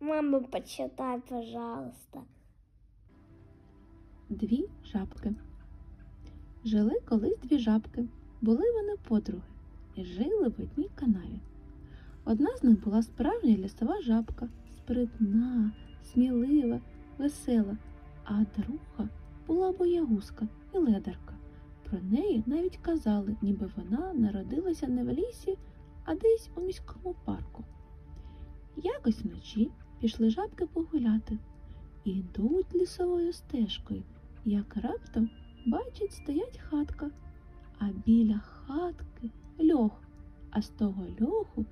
Мама, почитай, пожалуйста. Дві жабки. Жили колись дві жабки. Були вони подруги і жили в одній канаві. Одна з них була справжня лісова жабка, спритна, смілива, весела, а друга була боягузка і ледарка. Про неї навіть казали, ніби вона народилася не в лісі, а десь у міському парку. Якось вночі пішли жабки погуляти. Ідуть лісовою стежкою, як раптом бачать, стоять хатка, а біля хатки льох, а з того льоху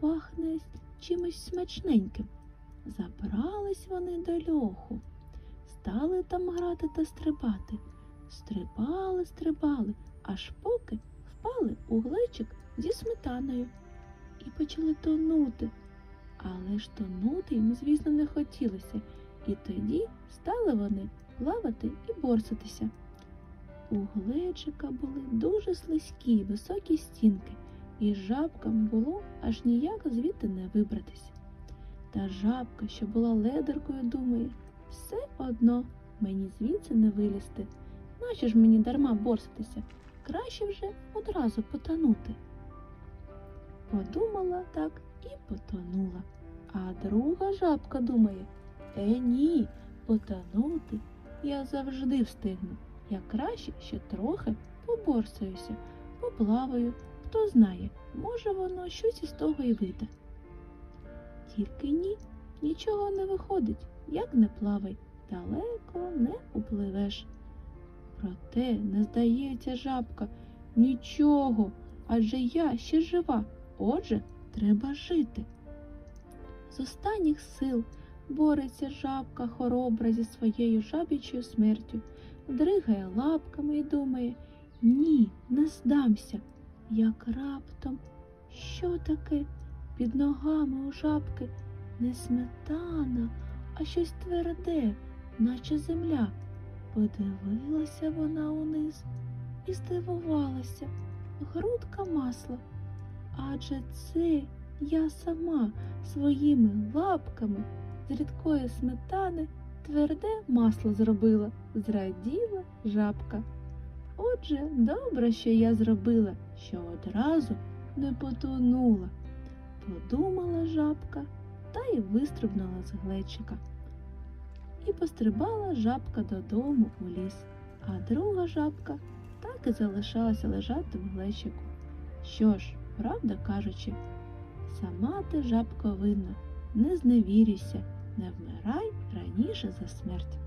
пахне чимось смачненьким. Забрались вони до льоху, стали там грати та стрибати. Стрибали, стрибали, аж поки впали у глечик зі сметаною і почали тонути. Але ж тонути їм, звісно, не хотілося, і тоді стали вони плавати і борситися. У глечика були дуже слизькі високі стінки, і жабкам було аж ніяк звідти не вибратися. Та жабка, що була ледеркою, думає, все одно мені звідси не вилізти. Нащо ж мені дарма борситися? Краще вже одразу потонути. Подумала так і потонула. А друга жабка думає, е ні, потонути я завжди встигну. Я краще ще трохи поборсаюся, поплаваю, хто знає, може воно щось із того і вийде. Тільки ні, нічого не виходить, як не плавай, далеко не upливеш. Проте не здається жабка нічого, адже я ще жива, отже, треба жити. З останніх сил бореться жабка хоробра зі своєю жабічою смертю, дригає лапками і думає ні, не здамся. Як раптом, що таке під ногами у жабки не сметана, а щось тверде, наче земля. Подивилася вона униз і здивувалася грудка масла. Адже це я сама своїми лапками з рідкої сметани тверде масло зробила, зраділа жабка. Отже, добре, що я зробила, що одразу не потонула. Подумала жабка та й вистрибнула з глечика. І пострибала жабка додому у ліс, а друга жабка так і залишалася лежати в глечику. Що ж, правда кажучи, сама ти жабко винна, не зневірюйся, не вмирай раніше за смерть.